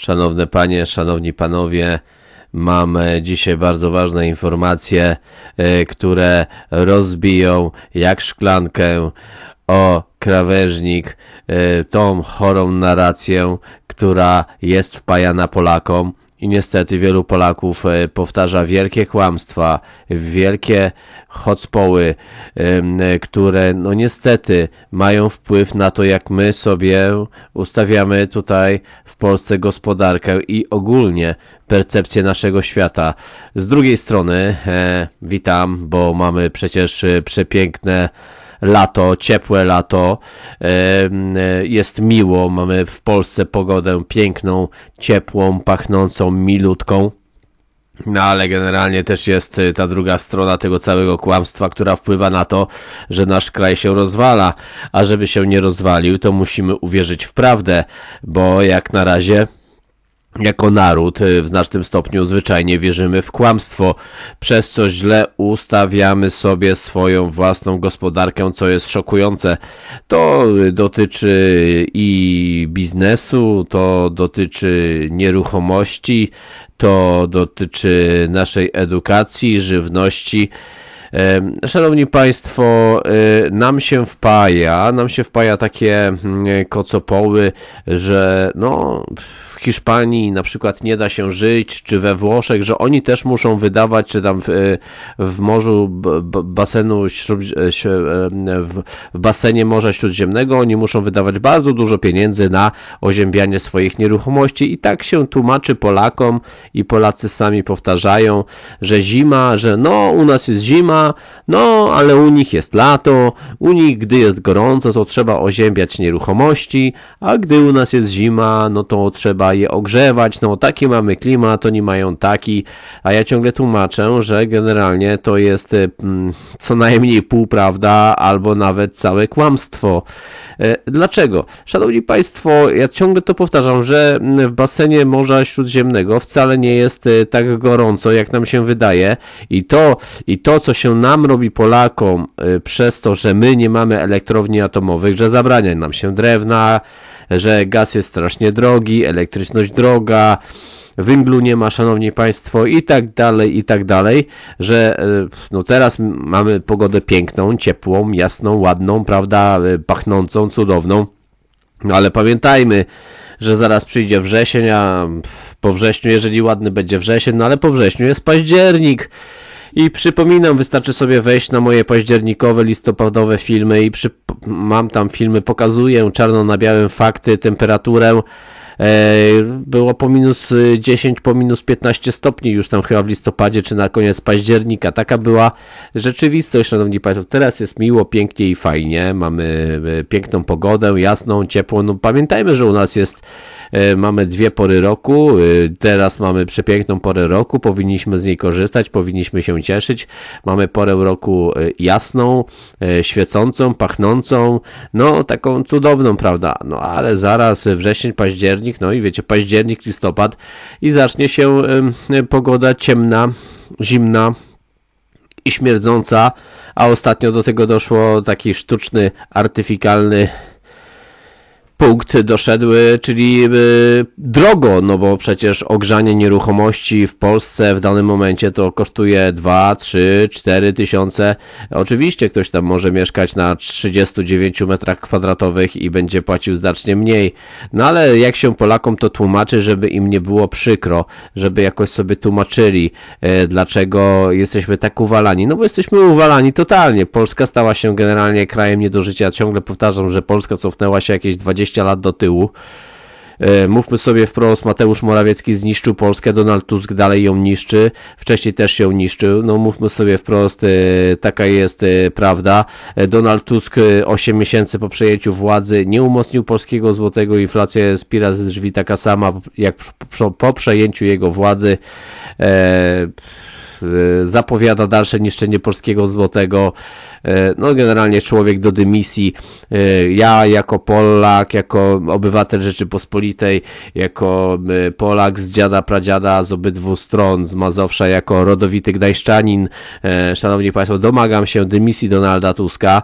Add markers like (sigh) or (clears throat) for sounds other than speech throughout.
Szanowne panie, szanowni panowie, mam dzisiaj bardzo ważne informacje, e, które rozbiją jak szklankę o krawężnik e, tą chorą narrację, która jest wpajana Polakom. I niestety wielu Polaków e, powtarza wielkie kłamstwa, wielkie hotspoły, e, które no niestety mają wpływ na to, jak my sobie ustawiamy tutaj w Polsce gospodarkę i ogólnie percepcję naszego świata. Z drugiej strony e, witam, bo mamy przecież przepiękne lato, ciepłe lato, jest miło, mamy w Polsce pogodę piękną, ciepłą, pachnącą, milutką. No ale generalnie też jest y, ta druga strona tego całego kłamstwa, która wpływa na to, że nasz kraj się rozwala, a żeby się nie rozwalił, to musimy uwierzyć w prawdę, bo jak na razie jako naród y, w znacznym stopniu zwyczajnie wierzymy w kłamstwo, przez co źle ustawiamy sobie swoją własną gospodarkę, co jest szokujące. To dotyczy i biznesu, to dotyczy nieruchomości, to dotyczy naszej edukacji, żywności. Szanowni Państwo, y, nam się wpaja, nam się wpaja takie mm, kocopoły, że no Hiszpanii na przykład nie da się żyć, czy we Włoszech, że oni też muszą wydawać, czy tam w, y, w morzu b, basenu e, e, w basenie Morza Śródziemnego oni muszą wydawać bardzo dużo pieniędzy na oziębianie swoich nieruchomości. I tak się tłumaczy Polakom i Polacy sami powtarzają, że zima, że no u nas jest zima, no ale u nich jest lato, u nich gdy jest gorąco to trzeba oziębiać nieruchomości, a gdy u nas jest zima, no to trzeba je ogrzewać, no taki mamy klimat, oni mają taki, a ja ciągle tłumaczę, że generalnie to jest mm, co najmniej półprawda albo nawet całe kłamstwo. E, Dlaczego? Szanowni Państwo, ja ciągle to powtarzam, że w basenie Morza Śródziemnego wcale nie jest e, tak gorąco, jak nam się wydaje. I to, i to co się nam robi Polakom e, przez to, że my nie mamy elektrowni atomowych, że zabrania nam się drewna, że gaz jest strasznie drogi, elektryczność droga, węglu nie ma, szanowni państwo, i tak dalej, i tak dalej, że e, no teraz mamy pogodę piękną, ciepłą, jasną, ładną, prawda, e, pachnącą, cudowną, no ale pamiętajmy, że zaraz przyjdzie wrzesień, a po wrześniu, jeżeli ładny będzie wrzesień, no ale po wrześniu jest październik. I przypominam, wystarczy sobie wejść na moje październikowe, listopadowe filmy i przy... mam tam filmy, pokazuję czarno na białym fakty, temperaturę. E, Było po minus y, 10, po minus 15 stopni już tam chyba w listopadzie czy na koniec października. Taka była rzeczywistość, szanowni państwo. Teraz jest miło, pięknie i fajnie. Mamy e, piękną pogodę, jasną, ciepłą. No pamiętajmy, że u nas jest mamy dwie pory roku. e, Teraz mamy przepiękną porę roku. Powinniśmy z niej korzystać, powinniśmy się cieszyć. Mamy porę roku e, jasną, e, świecącą, pachnącą, no taką cudowną, prawda? No ale zaraz wrzesień, październik, no i wiecie, październik, listopad i zacznie się pogoda ciemna, zimna i śmierdząca, a ostatnio do tego doszło taki sztuczny, artyfikalny punkt doszedły, czyli y, drogo, no bo przecież ogrzanie nieruchomości w Polsce w danym momencie to kosztuje 2, 3, 4 tysiące. Oczywiście ktoś tam może mieszkać na 39 metrach kwadratowych i będzie płacił znacznie mniej. No ale jak się Polakom to tłumaczy, żeby im nie było przykro, żeby jakoś sobie tłumaczyli, e, dlaczego jesteśmy tak uwalani. No bo jesteśmy uwalani totalnie. Polska stała się generalnie krajem nie do życia. Ciągle powtarzam, że Polska cofnęła się jakieś 20 lat do tyłu. E, Mówmy sobie wprost, Mateusz Morawiecki zniszczył Polskę, Donald Tusk dalej ją niszczy, wcześniej też ją niszczył, no mówmy sobie wprost, e, taka jest e, prawda. Donald Tusk e, 8 miesięcy po przejęciu władzy nie umocnił polskiego złotego, inflacja spira z drzwi taka sama jak po- przejęciu jego władzy. Zapowiada dalsze niszczenie polskiego złotego. E, no generalnie człowiek do dymisji. E, Ja jako Polak, jako obywatel Rzeczypospolitej, jako e, Polak z dziada, pradziada, z obydwu stron, z Mazowsza, jako rodowity gdańszczanin, szanowni państwo, domagam się dymisji Donalda Tuska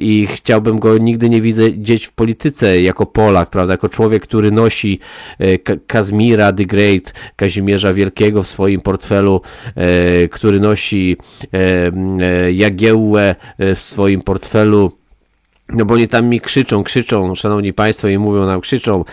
i chciałbym go nigdy nie widzieć w polityce jako Polak, prawda, jako człowiek, który nosi Ka- Kazmira the Great, Kazimierza Wielkiego w swoim portfelu, który nosi Jagiełłę e, w swoim portfelu. No bo oni tam mi krzyczą, krzyczą, szanowni państwo, i mówią nam, krzyczą,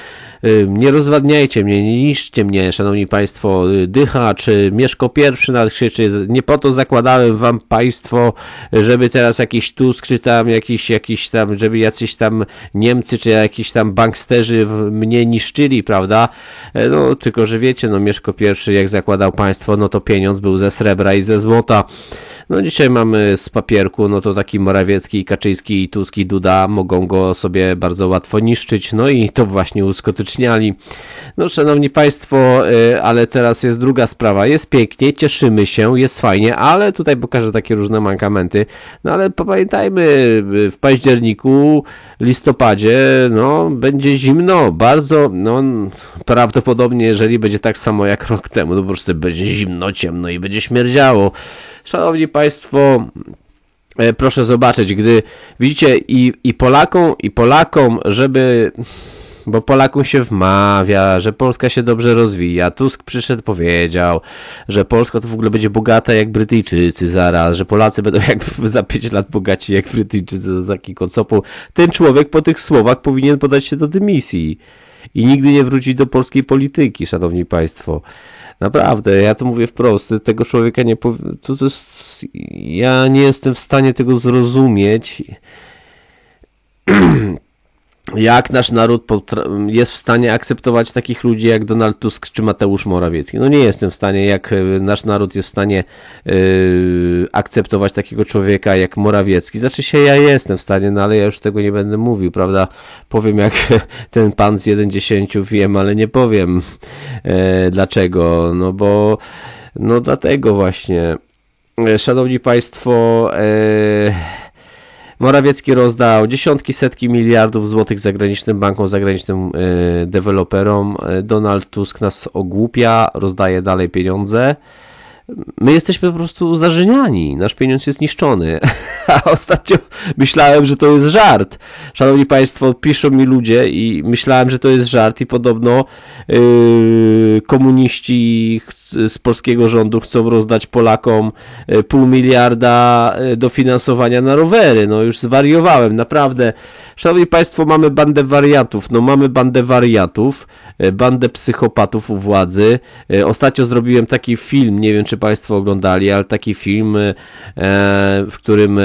y, nie rozwadniajcie mnie, nie niszczcie mnie, szanowni państwo, y, Dycha czy Mieszko pierwszy nawet krzyczy, nie po to zakładałem wam państwo, żeby teraz jakiś Tusk, czy tam jakiś, jakiś tam, żeby jacyś tam Niemcy, czy jakiś tam banksterzy mnie niszczyli, prawda? E, No, tylko, że wiecie, no Mieszko pierwszy, jak zakładał państwo, no to pieniądz był ze srebra i ze złota. No dzisiaj mamy z papierku, no to taki Morawiecki, Kaczyński, Tuski, Duda mogą go sobie bardzo łatwo niszczyć, no i to właśnie uskuteczniali. No szanowni państwo, y, ale teraz jest druga sprawa, jest pięknie, cieszymy się, jest fajnie, ale tutaj pokażę takie różne mankamenty, no ale pamiętajmy, y, w październiku, listopadzie, no będzie zimno, bardzo, no prawdopodobnie jeżeli będzie tak samo jak rok temu, no po prostu będzie zimno, ciemno i będzie śmierdziało. Szanowni Państwo, e, proszę zobaczyć, gdy widzicie i, i Polakom, i Polakom, żeby. Bo Polakom się wmawia, że Polska się dobrze rozwija. Tusk przyszedł, powiedział, że Polska to w ogóle będzie bogata jak Brytyjczycy zaraz, że Polacy będą jak (laughs) za 5 lat bogaci jak Brytyjczycy, za taki kocopu. Ten człowiek po tych słowach powinien podać się do dymisji i nigdy nie wrócić do polskiej polityki, szanowni państwo. Naprawdę, ja to mówię wprost, tego człowieka nie to, to jest, ja nie jestem w stanie tego zrozumieć. (clears throat) Jak nasz naród jest w stanie akceptować takich ludzi jak Donald Tusk czy Mateusz Morawiecki? No nie jestem w stanie, jak e, nasz naród jest w stanie yy, akceptować takiego człowieka jak Morawiecki. Znaczy się ja jestem w stanie, no ale ja już tego nie będę mówił, prawda? Powiem jak (laughs) ten pan z 1.10 wiem, ale nie powiem e, dlaczego. No bo no dlatego właśnie. Szanowni Państwo, e, Morawiecki rozdał dziesiątki, setki miliardów złotych zagranicznym bankom, zagranicznym e, deweloperom. E, Donald Tusk nas ogłupia, rozdaje dalej pieniądze. My jesteśmy po prostu zażeniani. Nasz pieniądz jest niszczony. (laughs) A ostatnio myślałem, że to jest żart. Szanowni Państwo, piszą mi ludzie i myślałem, że to jest żart i podobno yy, komuniści ch- z polskiego rządu chcą rozdać Polakom yy, pół miliarda yy, dofinansowania na rowery. No już zwariowałem, naprawdę. Szanowni Państwo, mamy bandę wariatów. No mamy bandę wariatów, yy, bandę psychopatów u władzy. Ostatnio zrobiłem taki film, nie wiem czy Państwo oglądali, ale taki film, w którym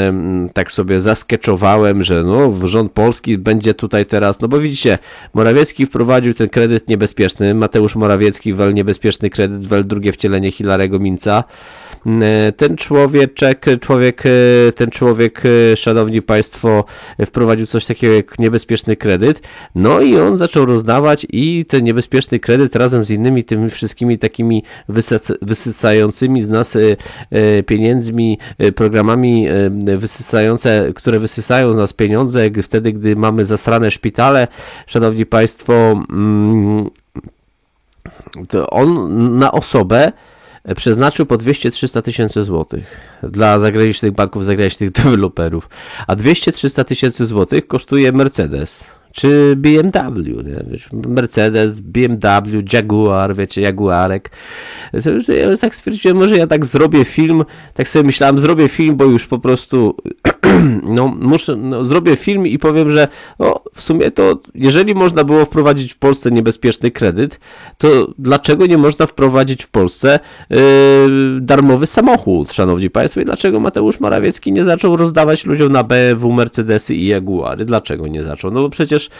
tak sobie zaskeczowałem, że no rząd polski będzie tutaj teraz, no bo widzicie, Morawiecki wprowadził ten kredyt niebezpieczny, Mateusz Morawiecki wel niebezpieczny kredyt, wel drugie wcielenie Hilarego Minca. E, Ten człowieczek, człowiek, e, ten człowiek, e, szanowni państwo, wprowadził coś takiego jak niebezpieczny kredyt, no i on zaczął rozdawać i ten niebezpieczny kredyt razem z innymi tymi wszystkimi takimi wysyc- wysycającymi z nas pieniędzmi, programami wysysające, które wysysają z nas pieniądze wtedy, gdy mamy zasrane szpitale, szanowni państwo, mm, to on na osobę przeznaczył po 200-300 tysięcy złotych dla zagranicznych banków, zagranicznych (laughs) deweloperów, a 200-300 tysięcy złotych kosztuje Mercedes czy BMW, nie? Mercedes, BMW, Jaguar, wiecie, Jaguarek. Ja tak stwierdziłem, może ja tak zrobię film, tak sobie myślałem, zrobię film, bo już po prostu (clears throat) no, muszę, no, zrobię film i powiem, że o, w sumie to, jeżeli można było wprowadzić w Polsce niebezpieczny kredyt, to dlaczego nie można wprowadzić w Polsce yy, darmowy samochód, szanowni państwo, i dlaczego Mateusz Morawiecki nie zaczął rozdawać ludziom na BMW, Mercedesy i Jaguary? Dlaczego nie zaczął? No bo przecież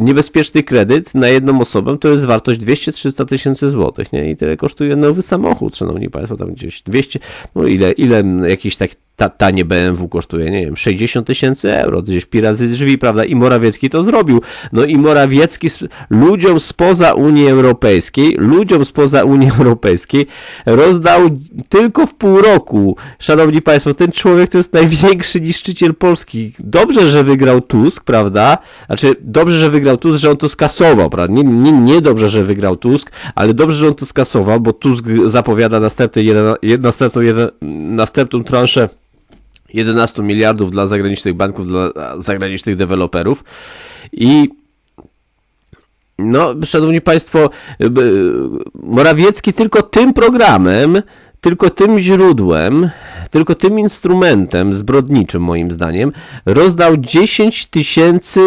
niebezpieczny kredyt na jedną osobę to jest wartość 200-300 tysięcy złotych, nie? I tyle kosztuje nowy samochód, szanowni państwo, tam gdzieś 200, no ile, ile jakiś tak ta, tanie BMW kosztuje, nie wiem, 60 tysięcy euro, gdzieś pi razy drzwi, prawda? I Morawiecki to zrobił. No i Morawiecki ludziom spoza Unii Europejskiej, ludziom spoza Unii Europejskiej rozdał tylko w pół roku. Szanowni Państwo, ten człowiek to jest największy niszczyciel Polski. Dobrze, że wygrał Tusk, prawda? Znaczy, dobrze, że wygrał Tusk, że on to skasował, prawda? Nie, nie, nie dobrze, że wygrał Tusk, ale dobrze, że on to skasował, bo Tusk zapowiada następny jeden, następną, jeden, następną transzę 11 miliardów dla zagranicznych banków, dla zagranicznych deweloperów i no, szanowni państwo, Morawiecki tylko tym programem, tylko tym źródłem, tylko tym instrumentem zbrodniczym moim zdaniem rozdał 10 tysięcy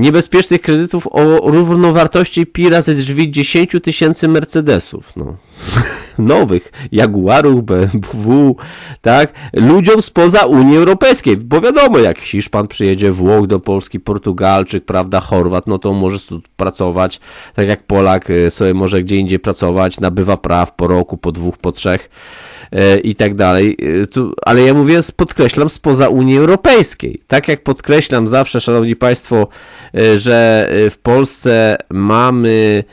niebezpiecznych kredytów o równowartości pi razy drzwi 10 tysięcy Mercedesów. No. (laughs) Nowych Jaguarów, BMW, tak? Ludziom spoza Unii Europejskiej. Bo wiadomo, jak Hiszpan przyjedzie, Włoch do Polski, Portugalczyk, prawda, Chorwat, no to może tu pracować, tak jak Polak y, sobie może gdzie indziej pracować, nabywa praw po roku, po dwóch, po trzech E, i tak dalej. E, tu, ale ja mówię, podkreślam, spoza Unii Europejskiej. Tak jak podkreślam zawsze, Szanowni Państwo, e, że w Polsce mamy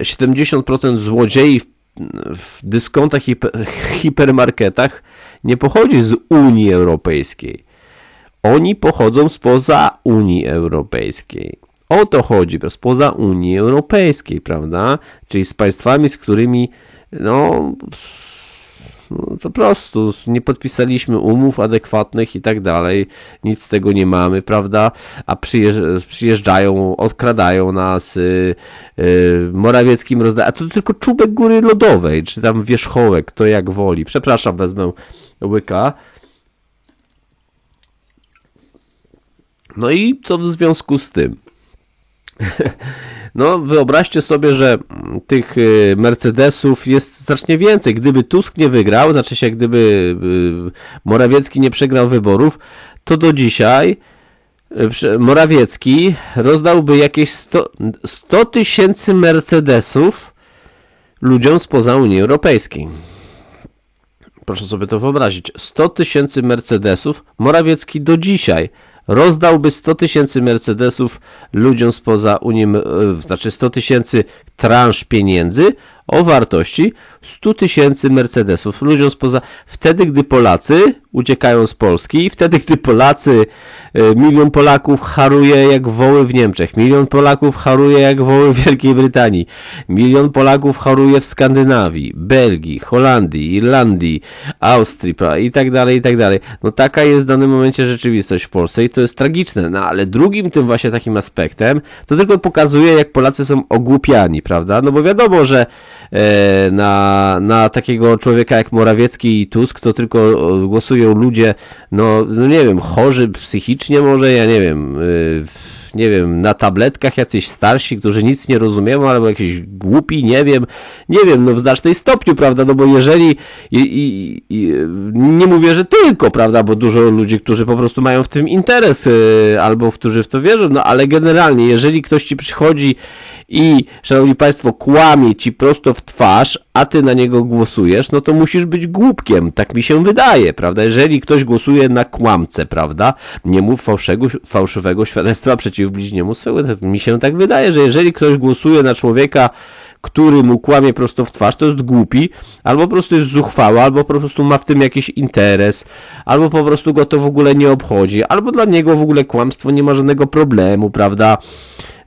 70% złodziei w dyskontach i (laughs) hipermarketach nie pochodzi z Unii Europejskiej. Oni pochodzą spoza Unii Europejskiej. O to chodzi, spoza Unii Europejskiej, prawda? Czyli z państwami, z którymi no, no po prostu nie podpisaliśmy umów adekwatnych i tak dalej, nic z tego nie mamy, prawda? A przyjeżdżają, odkradają nas, yy, yy, Morawieckim rozdają, a to tylko czubek góry lodowej, czy tam wierzchołek, to jak woli. Przepraszam, wezmę łyka. No i co w związku z tym? (laughs) No, wyobraźcie sobie, że tych y, Mercedesów jest znacznie więcej. Gdyby Tusk nie wygrał, znaczy się, gdyby y, Morawiecki nie przegrał wyborów, to do dzisiaj y, Morawiecki rozdałby jakieś 100 tysięcy Mercedesów ludziom spoza Unii Europejskiej. Proszę sobie to wyobrazić. 100 tysięcy Mercedesów Morawiecki do dzisiaj rozdałby 100 tysięcy Mercedesów ludziom spoza Unii, e, znaczy 100 tysięcy transz pieniędzy o wartości 100 tysięcy Mercedesów ludziom spoza, wtedy gdy Polacy uciekają z Polski, wtedy gdy Polacy, e, milion Polaków haruje jak woły w Niemczech, milion Polaków haruje jak woły w Wielkiej Brytanii, milion Polaków haruje w Skandynawii, Belgii, Holandii, Irlandii, Austrii i tak dalej, i tak dalej. No taka jest w danym momencie rzeczywistość w Polsce i to jest tragiczne, no ale drugim tym właśnie takim aspektem, to tylko pokazuje jak Polacy są ogłupiani, prawda? No bo wiadomo, że e, na, na takiego człowieka jak Morawiecki i Tusk to tylko ludzie, no, no nie wiem, chorzy psychicznie może, ja nie wiem, e, nie wiem, na tabletkach jacyś starsi, którzy nic nie rozumieją, albo jakieś głupi, nie wiem, nie wiem, no w znacznej stopniu, prawda, no bo jeżeli, i, i, i, nie mówię, że tylko, prawda, bo dużo ludzi, którzy po prostu mają w tym interes, yy, albo którzy w to wierzą, no ale generalnie, jeżeli ktoś ci przychodzi i, szanowni państwo, kłamie ci prosto w twarz, a ty na niego głosujesz, no to musisz być głupkiem, tak mi się wydaje, prawda? Jeżeli ktoś głosuje na kłamcę, prawda? Nie mów fałszego, fałszywego świadectwa przeciw bliźniemu swego. Mi się tak wydaje, że jeżeli ktoś głosuje na człowieka, który mu kłamie prosto w twarz, to jest głupi, albo po prostu jest zuchwały, albo po prostu ma w tym jakiś interes, albo po prostu go to w ogóle nie obchodzi, albo dla niego w ogóle kłamstwo nie ma żadnego problemu, prawda?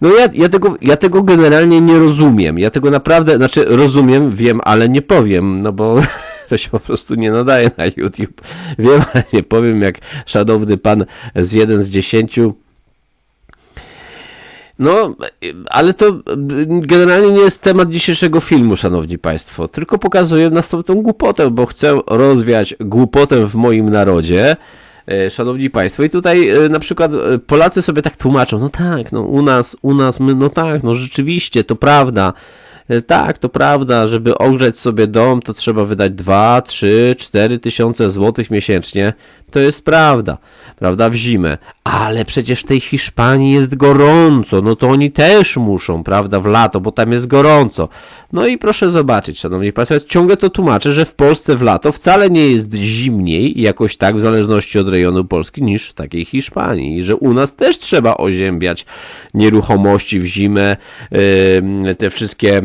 No ja, ja, tego, ja tego generalnie nie rozumiem. Ja tego naprawdę, znaczy rozumiem, wiem, ale nie powiem, no bo (laughs) to się po prostu nie nadaje na YouTube. Wiem, ale nie powiem, jak szanowny pan z jeden z dziesięciu no, ale to generalnie nie jest temat dzisiejszego filmu, szanowni państwo. Tylko pokazuję następną głupotę, bo chcę rozwiać głupotę w moim narodzie. E, szanowni Państwo, i tutaj e, na przykład e, Polacy sobie tak tłumaczą, no tak, no u nas, u nas, my, no tak, no rzeczywiście, to prawda, tak, to prawda, żeby ogrzeć sobie dom, to trzeba wydać 2, 3, 4 tysiące złotych miesięcznie. To jest prawda, prawda, w zimę. Ale przecież w tej Hiszpanii jest gorąco, no to oni też muszą, prawda, w lato, bo tam jest gorąco. No i proszę zobaczyć, szanowni państwo, ja ciągle to tłumaczę, że w Polsce w lato wcale nie jest zimniej, jakoś tak, w zależności od rejonu Polski, niż w takiej Hiszpanii. I że u nas też trzeba oziębiać nieruchomości w zimę, yy, te wszystkie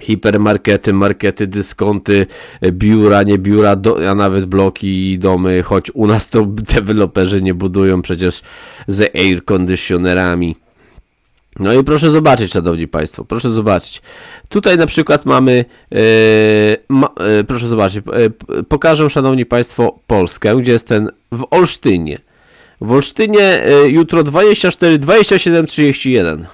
hipermarkety, markety, dyskonty, biura, nie biura, do, a nawet bloki i domy, choć u nas to (laughs) deweloperzy nie budują przecież ze air conditionerami. No i proszę zobaczyć, szanowni państwo, proszę zobaczyć. Tutaj na przykład mamy, e, ma, e, proszę zobaczyć, e, pokażę szanowni państwo Polskę, gdzie jest ten w Olsztynie. W Olsztynie jutro 24, 27, 31.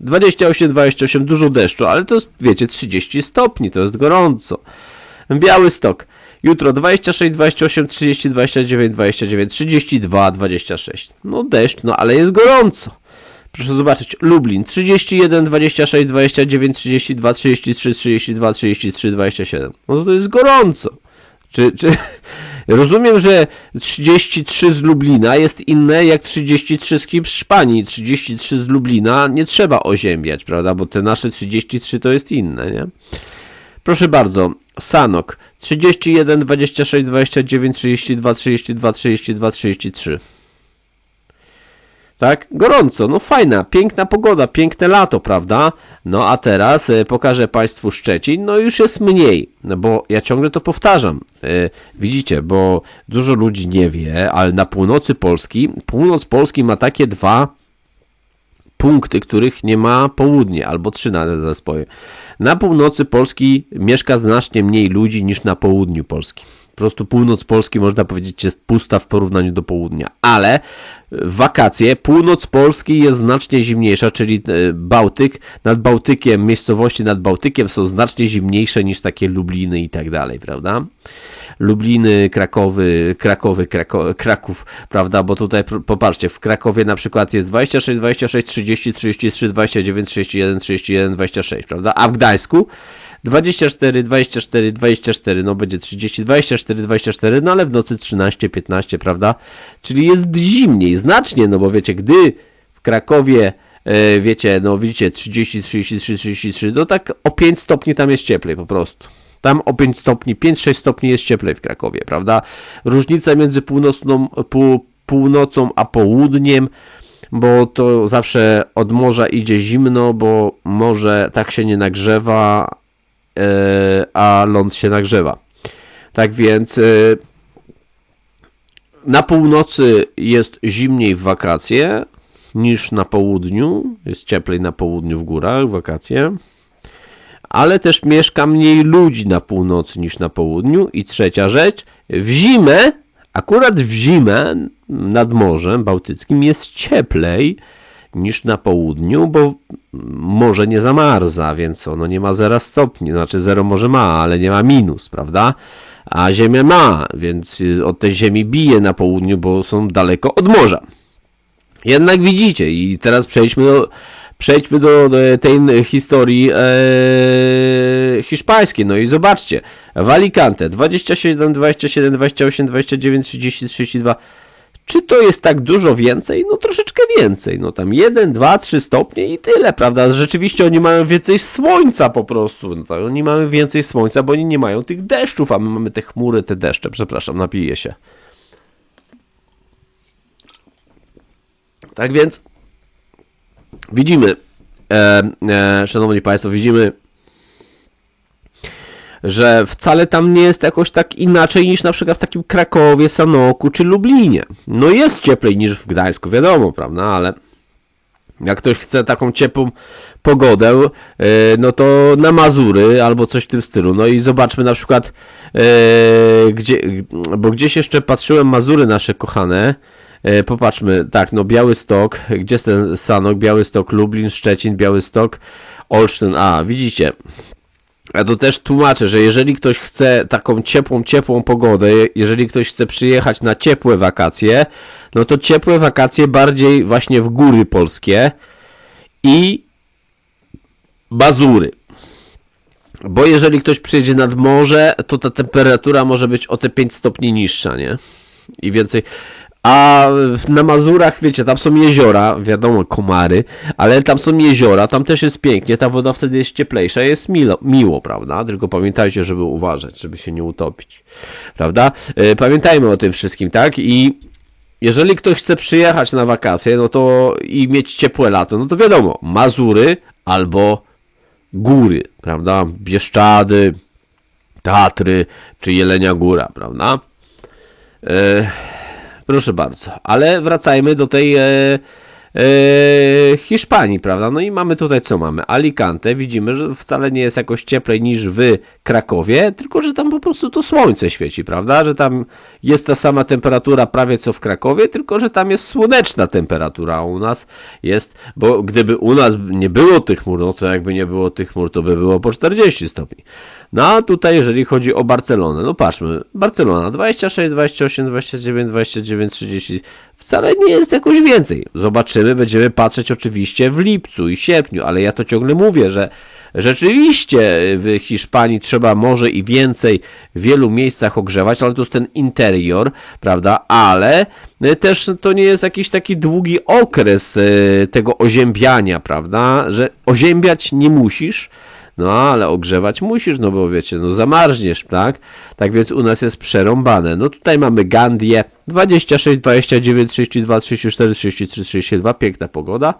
28, 28, dużo deszczu, ale to jest, wiecie, 30 stopni, to jest gorąco. Biały stok. Jutro 26, 28, 30, 29, 29, 32, 26. No deszcz, no ale jest gorąco. Proszę zobaczyć, Lublin 31, 26, 29, 32, 33, 32, 33, 27. No to jest gorąco. Czy, czy... (laughs) Rozumiem, że 33 z Lublina jest inne jak 33 z Hiszpanii. 33 z Lublina nie trzeba oziębiać, prawda? Bo te nasze 33 to jest inne, nie? Proszę bardzo, Sanok 31, 26, 29, 32, 32, 32, 33. Tak? Gorąco, no fajna, piękna pogoda, piękne lato, prawda? No a teraz e, pokażę Państwu Szczecin, no już jest mniej, no bo ja ciągle to powtarzam. E, widzicie, bo dużo ludzi nie wie, ale na północy Polski, północ Polski ma takie dwa punkty, których nie ma południe, albo trzy nawet zespoły. Na północy Polski mieszka znacznie mniej ludzi niż na południu Polski. Po prostu północ Polski można powiedzieć jest pusta w porównaniu do południa, ale w wakacje północ Polski jest znacznie zimniejsza, czyli e, Bałtyk, nad Bałtykiem, miejscowości nad Bałtykiem są znacznie zimniejsze niż takie Lubliny i tak dalej, prawda? Lubliny, Krakowy, Krakowy, Krako, Kraków, prawda? Bo tutaj popatrzcie, w Krakowie na przykład jest 26, 26, 30, 33, 29, 31, 31, 26, prawda? A w Gdańsku 24, 24, 24, no będzie 30, 24, 24, no ale w nocy 13, 15, prawda? Czyli jest zimniej, znacznie, no bo wiecie, gdy w Krakowie, e, wiecie, no widzicie 30, 33, 33, no tak o 5 stopni tam jest cieplej po prostu. Tam o 5 stopni, 5-6 stopni jest cieplej w Krakowie, prawda? Różnica między północną, pół, północą a południem, bo to zawsze od morza idzie zimno, bo morze tak się nie nagrzewa, a ląd się nagrzewa. Tak więc e, na północy jest zimniej w wakacje niż na południu. Jest cieplej na południu w górach w wakacje. Ale też mieszka mniej ludzi na północy niż na południu. I trzecia rzecz, w zimę, akurat w zimę nad Morzem Bałtyckim jest cieplej niż na południu, bo morze nie zamarza, więc ono nie ma 0 stopni, znaczy 0 może ma, ale nie ma minus, prawda? A Ziemia ma, więc od tej Ziemi bije na południu, bo są daleko od morza. Jednak widzicie, i teraz przejdźmy do, przejdźmy do tej historii e, hiszpańskiej. No i zobaczcie, w Alicante 27, 27, 28, 29, 30, 32 czy to jest tak dużo więcej? No troszeczkę więcej. No tam 1, 2, 3 stopnie i tyle, prawda? Rzeczywiście oni mają więcej słońca po prostu. No tak, oni mają więcej słońca, bo oni nie mają tych deszczów, a my mamy te chmury, te deszcze. Przepraszam, napiję się. Tak więc widzimy, e, e, szanowni państwo, widzimy że wcale tam nie jest jakoś tak inaczej niż na przykład w takim Krakowie, Sanoku czy Lublinie. No jest cieplej niż w Gdańsku, wiadomo, prawda, ale jak ktoś chce taką ciepłą pogodę, e, no to na Mazury albo coś w tym stylu. No i zobaczmy na przykład, e, gdzie, bo gdzieś jeszcze patrzyłem Mazury nasze kochane. E, popatrzmy, tak, no Białystok, gdzie jest ten Sanok, Białystok, Lublin, Szczecin, Białystok, Olsztyn, a widzicie, ja to też tłumaczę, że jeżeli ktoś chce taką ciepłą, ciepłą pogodę, jeżeli ktoś chce przyjechać na ciepłe wakacje, no to ciepłe wakacje bardziej właśnie w góry polskie i Bazury. Bo jeżeli ktoś przyjedzie nad morze, to ta temperatura może być o te 5 stopni niższa, nie? i więcej. A na Mazurach, wiecie, tam są jeziora, wiadomo, komary, ale tam są jeziora, tam też jest pięknie, ta woda wtedy jest cieplejsza, jest milo, miło, prawda? Tylko pamiętajcie, żeby uważać, żeby się nie utopić, prawda? E, Pamiętajmy o tym wszystkim, tak? I jeżeli ktoś chce przyjechać na wakacje, no to i mieć ciepłe lato, no to wiadomo, Mazury albo góry, prawda? Bieszczady, Tatry czy Jelenia Góra, prawda? E, proszę bardzo, ale wracajmy do tej e, Hiszpanii, prawda? No i mamy tutaj co mamy? Alicante, widzimy, że wcale nie jest jakoś cieplej niż w Krakowie, tylko że tam po prostu to słońce świeci, prawda? Że tam jest ta sama temperatura prawie co w Krakowie, tylko że tam jest słoneczna temperatura, a u nas jest, bo gdyby u nas nie było tych chmur, no to jakby nie było tych chmur, to by było po 40 stopni. No a tutaj, jeżeli chodzi o Barcelonę, no patrzmy, Barcelona 26, 28, 29, 29, 30, wcale nie jest jakoś więcej. Zobaczymy, będziemy patrzeć oczywiście w lipcu i sierpniu, ale ja to ciągle mówię, że rzeczywiście w Hiszpanii trzeba może i więcej w wielu miejscach ogrzewać, ale to jest ten interior, prawda, ale też to nie jest jakiś taki długi okres e, tego oziębiania, prawda, że oziębiać nie musisz, no ale ogrzewać musisz, no bo wiecie, no zamarzniesz, tak? Tak więc u nas jest przerąbane. No tutaj mamy Gandię 26, 29, 32, 34, 33, 32, piękna pogoda.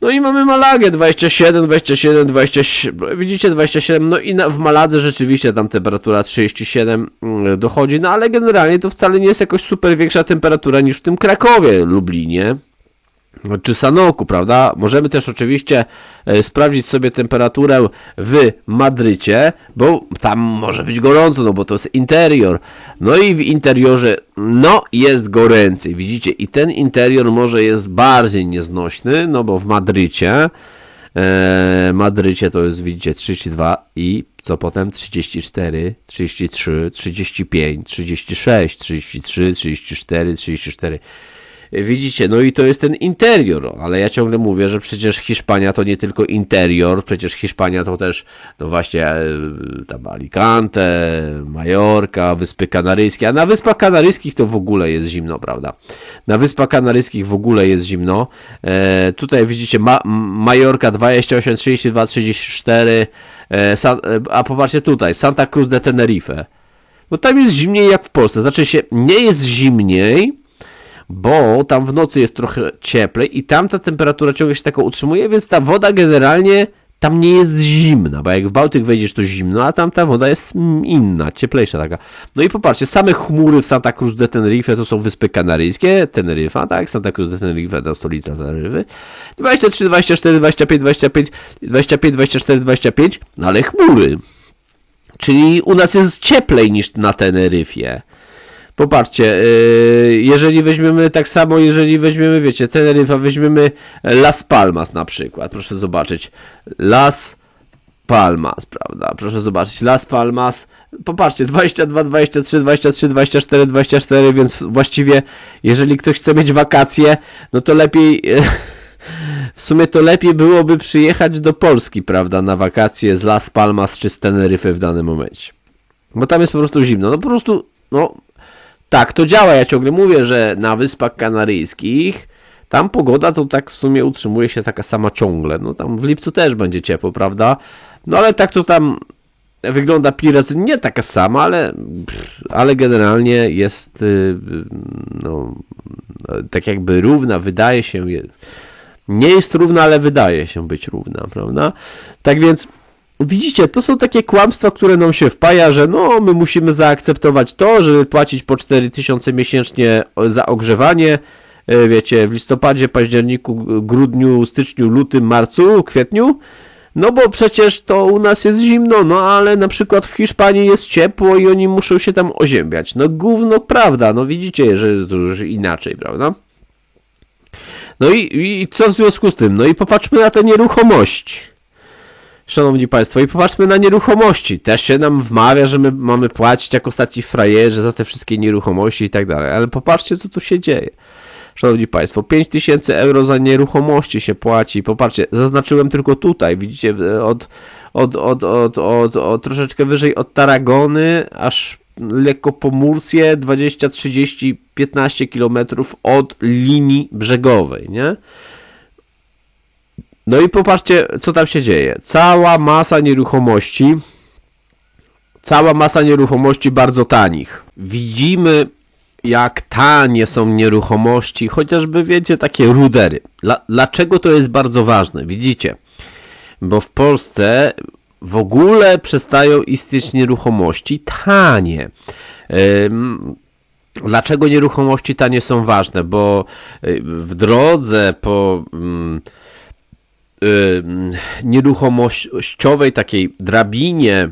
No i mamy Malagę 27, 27, 27, widzicie 27, no i na, w Maladze rzeczywiście tam temperatura 37 mm, dochodzi, no ale generalnie to wcale nie jest jakoś super większa temperatura niż w tym Krakowie, Lublinie, czy Sanoku, prawda? Możemy też oczywiście e, sprawdzić sobie temperaturę w Madrycie, bo tam może być gorąco, no bo to jest interior. No i w interiorze, no jest goręcej, widzicie? I ten interior może jest bardziej nieznośny, no bo w Madrycie, e, Madrycie to jest, widzicie, 32 i co potem? 34, 33, 35, 36, 33, 34, 34. Widzicie, no i to jest ten interior, ale ja ciągle mówię, że przecież Hiszpania to nie tylko interior, przecież Hiszpania to też, no właśnie, e, tam Alicante, Majorka, Wyspy Kanaryjskie, a na Wyspach Kanaryjskich to w ogóle jest zimno, prawda? Na Wyspach Kanaryjskich w ogóle jest zimno. E, tutaj widzicie Ma Majorka 28, 32, 34, e, San, e, a popatrzcie tutaj, Santa Cruz de Tenerife. Bo tam jest zimniej jak w Polsce, znaczy się nie jest zimniej, bo tam w nocy jest trochę cieplej i tam ta temperatura ciągle się taką utrzymuje, więc ta woda generalnie tam nie jest zimna, bo jak w Bałtyk wejdziesz to zimno, a tam ta woda jest inna, cieplejsza taka. No i popatrzcie, same chmury w Santa Cruz de Tenerife to są Wyspy Kanaryjskie, Teneryfa, tak, Santa Cruz de Tenerife to stolica Teneryfy. 23, 24, 25, 25, 25, 24, 25, no ale chmury. Czyli u nas jest cieplej niż na Teneryfie. Popatrzcie, yy, jeżeli weźmiemy tak samo, jeżeli weźmiemy, wiecie, Teneryfa, weźmiemy Las Palmas na przykład, proszę zobaczyć, Las Palmas, prawda, proszę zobaczyć, Las Palmas, popatrzcie, 22, 23, 23, 24, 24, więc właściwie, jeżeli ktoś chce mieć wakacje, no to lepiej... (laughs) W sumie to lepiej byłoby przyjechać do Polski, prawda, na wakacje z Las Palmas czy z Teneryfy w danym momencie. Bo tam jest po prostu zimno. No po prostu, no, tak, to działa. Ja ciągle mówię, że na Wyspach Kanaryjskich tam pogoda to tak w sumie utrzymuje się taka sama ciągle. No tam w lipcu też będzie ciepło, prawda? No ale tak to tam wygląda Pirates nie taka sama, ale, ale generalnie jest y, no, tak jakby równa, wydaje się, nie jest równa, ale wydaje się być równa, prawda? Tak więc Widzicie, to są takie kłamstwa, które nam się wpaja, że no, my musimy zaakceptować to, żeby płacić po 4000 miesięcznie za ogrzewanie, e, wiecie, w listopadzie, październiku, grudniu, styczniu, lutym, marcu, kwietniu, no bo przecież to u nas jest zimno, no ale na przykład w Hiszpanii jest ciepło i oni muszą się tam oziębiać. No gówno prawda, no widzicie, że jest już inaczej, prawda? No i, i co w związku z tym? No i popatrzmy na te nieruchomości. Szanowni Państwo, i popatrzmy na nieruchomości. Też się nam wmawia, że my mamy płacić jako ostatni frajerzy za te wszystkie nieruchomości i tak dalej. Ale popatrzcie, co tu się dzieje. Szanowni Państwo, 5000 euro za nieruchomości się płaci. Popatrzcie, zaznaczyłem tylko tutaj, widzicie, od, od, od, od, od, od troszeczkę wyżej od Taragony, aż lekko po Mursję, 20, 30, 15 km od linii brzegowej, nie? No i popatrzcie, co tam się dzieje. Cała masa nieruchomości, cała masa nieruchomości bardzo tanich. Widzimy, jak tanie są nieruchomości, chociażby wiecie, takie rudery. Dla, dlaczego to jest bardzo ważne? Widzicie, bo w Polsce w ogóle przestają istnieć nieruchomości tanie. Ym, Dlaczego nieruchomości tanie są ważne? Bo y, w drodze po mm, y, nieruchomościowej takiej drabinie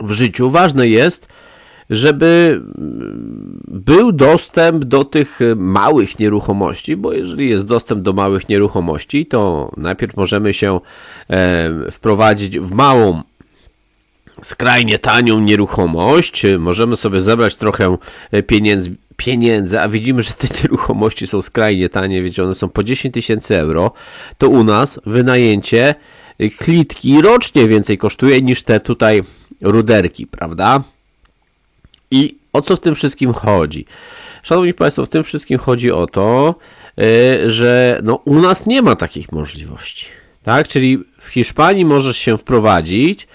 w życiu ważne jest, żeby mm, był dostęp do tych małych nieruchomości, bo jeżeli jest dostęp do małych nieruchomości, to najpierw możemy się e, wprowadzić w małą skrajnie tanią nieruchomość, możemy sobie zebrać trochę pieniędzy, pieniędzy, a widzimy, że te (laughs) nieruchomości są skrajnie tanie, wiecie, one są po 10 tysięcy euro, to u nas wynajęcie klitki rocznie więcej kosztuje niż te tutaj ruderki, prawda? I o co w tym wszystkim chodzi? Szanowni Państwo, w tym wszystkim chodzi o to, że no, u nas nie ma takich możliwości. Tak? Czyli w Hiszpanii możesz się wprowadzić,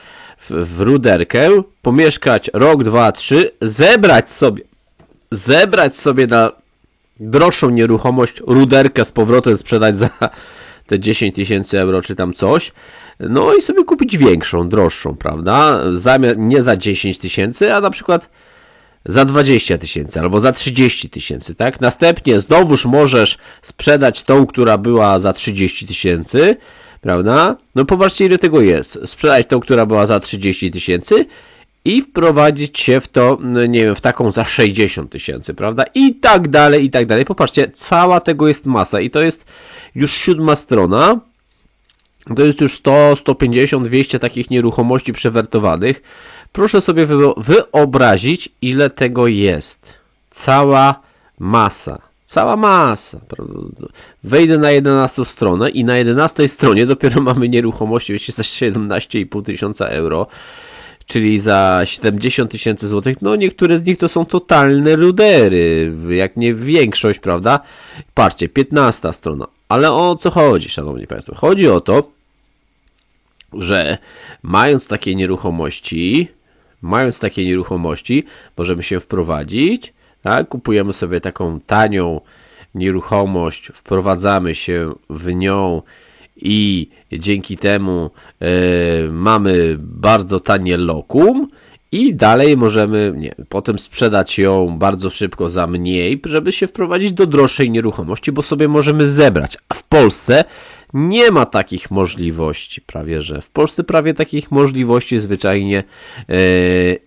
w ruderkę, pomieszkać rok, dwa, trzy, zebrać sobie, zebrać sobie na droższą nieruchomość ruderkę z powrotem sprzedać za te 10 tysięcy euro czy tam coś, no i sobie kupić większą, droższą, prawda? Zamiast, nie za 10 tysięcy, a na przykład za 20 tysięcy albo za 30 tysięcy, tak? Następnie znowuż możesz sprzedać tą, która była za 30 tysięcy, prawda? No popatrzcie ile tego jest. Sprzedać tą, która była za 30 tysięcy i wprowadzić się w to, no nie wiem, w taką za 60 tysięcy, prawda? I tak dalej, i tak dalej. Popatrzcie, cała tego jest masa i to jest już siódma strona. To jest już 100, 150, 200 takich nieruchomości przewertowanych. Proszę sobie wyobrazić, ile tego jest. Cała masa. Cała masa. Wejdę na 11 stronę i na 11 stronie dopiero (laughs) mamy nieruchomości, wiecie, za 17,5 tysiąca euro, czyli za 70 tysięcy złotych. No niektóre z nich to są totalne rudery, jak nie większość, prawda? Patrzcie, 15 strona. Ale o co chodzi, szanowni państwo? Chodzi o to, że mając takie nieruchomości, mając takie nieruchomości, możemy się wprowadzić tak? Kupujemy sobie taką tanią nieruchomość, wprowadzamy się w nią i dzięki temu e, mamy bardzo tanie lokum i dalej możemy nie, potem sprzedać ją bardzo szybko za mniej, żeby się wprowadzić do droższej nieruchomości, bo sobie możemy zebrać. A w Polsce nie ma takich możliwości, prawie że. W Polsce prawie takich możliwości zwyczajnie e,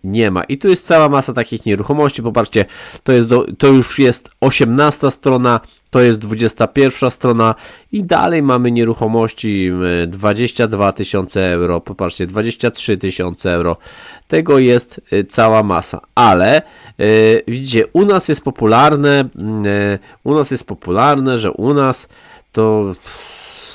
nie ma. I tu jest cała masa takich nieruchomości. Popatrzcie, to, jest do, to już jest 18 strona, to jest 21 strona i dalej mamy nieruchomości 22 tysiące euro, popatrzcie, 23 tysiące euro. Tego jest e, cała masa, ale e, widzicie, u nas jest popularne, u nas jest popularne, że u nas to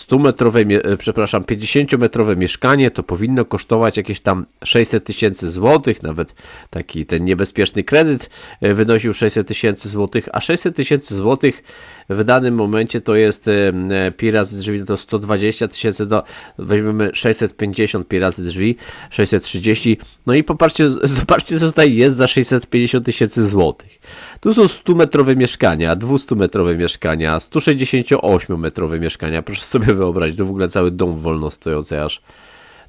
100-metrowe, e, przepraszam, 50-metrowe mieszkanie to powinno kosztować jakieś tam 600 tysięcy złotych, nawet taki ten niebezpieczny kredyt e, wynosił 600 tysięcy złotych, a 600 tysięcy złotych w danym momencie to jest e, pi razy drzwi to 120 tysięcy, do, weźmiemy 650 pi razy drzwi, 630, no i popatrzcie, (laughs) zobaczcie co tutaj jest za 650 tysięcy złotych. Tu są 100-metrowe mieszkania, 200-metrowe mieszkania, 168-metrowe mieszkania, proszę sobie wyobrazić, to w ogóle cały dom wolno stojący aż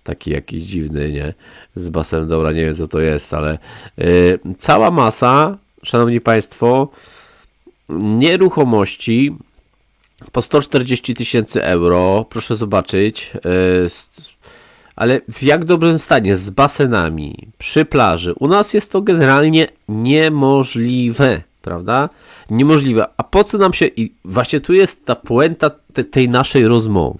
taki jakiś dziwny, nie? Z basenem, dobra, nie wiem co to jest, ale yy, cała masa, szanowni państwo, nieruchomości po 140 tysięcy euro, proszę zobaczyć, yy, ale w jak dobrym stanie, z basenami, przy plaży. U nas jest to generalnie niemożliwe, prawda? Niemożliwe. A po co nam się, i właśnie tu jest ta puenta te, tej naszej rozmowy.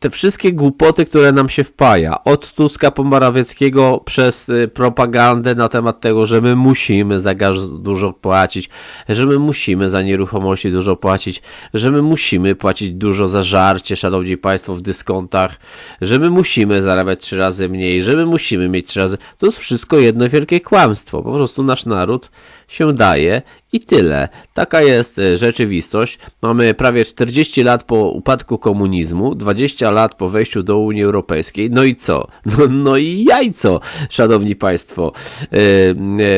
Te wszystkie głupoty, które nam się wpaja, od Tuska po Morawieckiego przez y, propagandę na temat tego, że my musimy za gaz dużo płacić, że my musimy za nieruchomości dużo płacić, że my musimy płacić dużo za żarcie, szanowni państwo, w dyskontach, że my musimy zarabiać trzy razy mniej, że my musimy mieć trzy razy. To jest wszystko jedno wielkie kłamstwo. Po prostu nasz naród się daje i tyle. Taka jest e, rzeczywistość. Mamy prawie 40 lat po upadku komunizmu, 20 lat po wejściu do Unii Europejskiej. No i co? (laughs) No, no i jajco, szanowni państwo. E,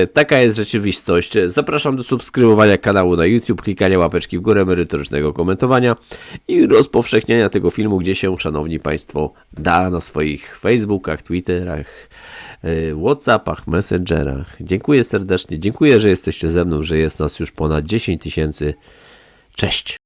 e, taka jest rzeczywistość. Zapraszam do subskrybowania kanału na YouTube, klikania łapeczki w górę, merytorycznego komentowania i rozpowszechniania tego filmu, gdzie się, szanowni państwo, da na swoich Facebookach, Twitterach, Whatsappach, Messengerach. Dziękuję serdecznie, dziękuję, że jesteście ze mną, że jest nas już ponad 10 tysięcy. Cześć!